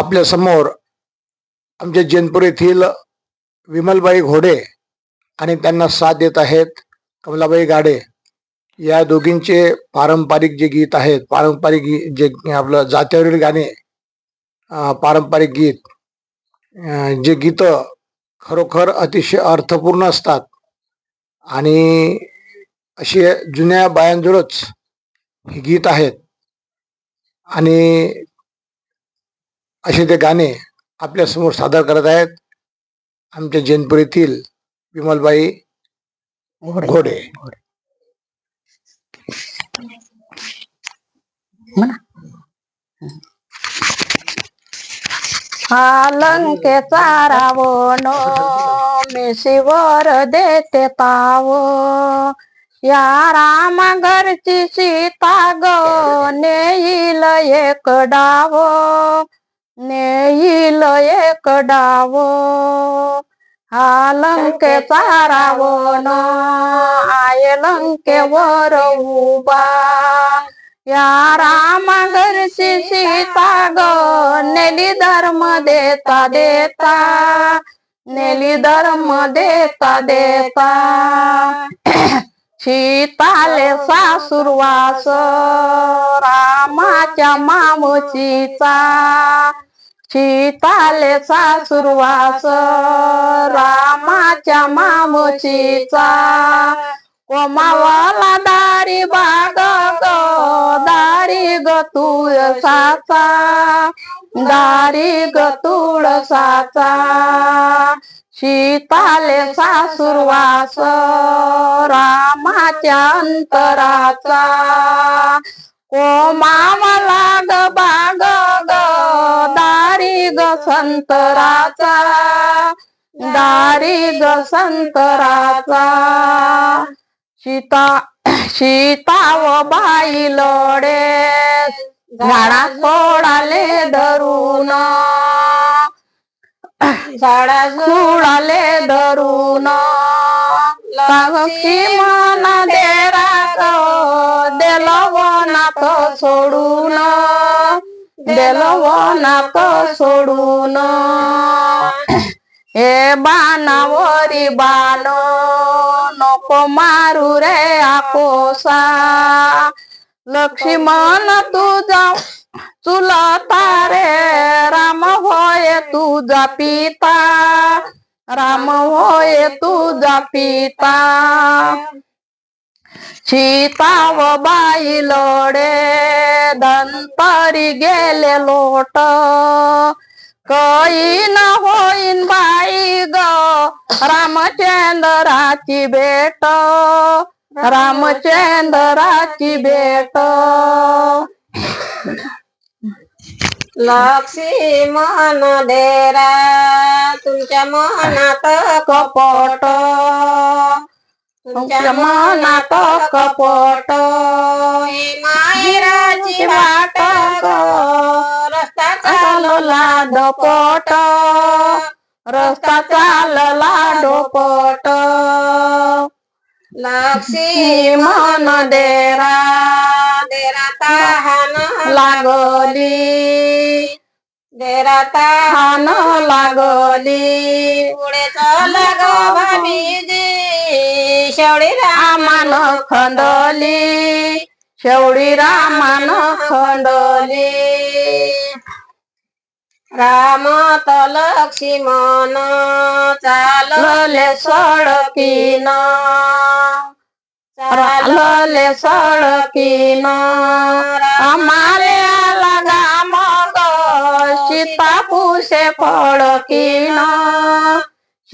आपल्यासमोर आमच्या जैनपूर येथील विमलबाई घोडे आणि त्यांना साथ देत आहेत कमलाबाई गाडे. या दोघींचे पारंपरिक जे गीत आहेत पारंपरिक जे आपलं जात्यावरील गाणे पारंपरिक गीत जे गीत खरोखर अतिशय अर्थपूर्ण असतात. आणि असे जुन्या बायांजवळच ही गीत आहेत. आणि असे ते गाणे आपल्यासमोर सादर करत आहेत. आमच्या जैनपूर येथील विमलबाई घोडे. लंकेचा रावण शिवर देते ताव. या रामा घरची सीता ग नेईल एक डाव. नेईल एक डाव हा लंकेचा रावण आय लंकेवर उभा. या रामा सीता ग नेली धर्म देता देता नेली धर्म देता देता. शीताले सासुरवास रामाच्या मामुचीचा. सीताले सासुरवास रामाच्या मामुचीचा. कोमावाला दारी बाग ग दारी ग तुळसाचा. दारी ग तुळसाचा. सीताले सासुरवास रामाच्या अंतराचा. कोमावला ग बाग संतराचा दारी ग संतराचा. सीता सीता व बाई लोडे झाडा सोडाले धरून. झाडा सोडाले धरून. लक्ष्मी मना देरा देल वनात सोडून. देल नका सोडून. हे बाणावरी बाण नको मारू रे आकोसा. लक्ष्मण तुझा चुलता रे राम होय तुझा पिता. राम होय तुझा पिता. सीता बाई लोडे धनपरी गेले लोट. कई न होईन बाई ग रामचंद्राची भेट. रामचंद्राची भेट. मन देरा तुमच्या मनात कपट. तुमच्या मनात कपट मायराची वाट ग, रस्ता चालला डोपट रस्ता चालला डोपट लक्ष्मण देरा देरा तहान लागली देरा तहान हान लागली. पुढे चल ग भाभीजी शेवडी रामान खंडली. शेवडी रामान खंडली. राम त लक्ष्मण चालले लले सडकीन. चाल लले सडकीन. आम्हाले आला गाम ग सीतापुसे फळकीन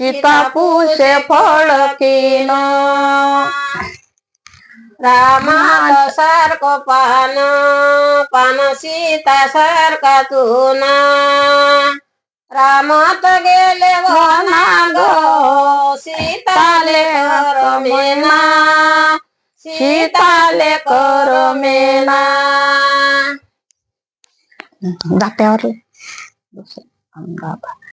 सीतापुसे फळकीन रामात सारखं पान पान सीता सारखा चुना रामात गेले वना ग सीताले कर मेना सीताले कर मेना जात्यावर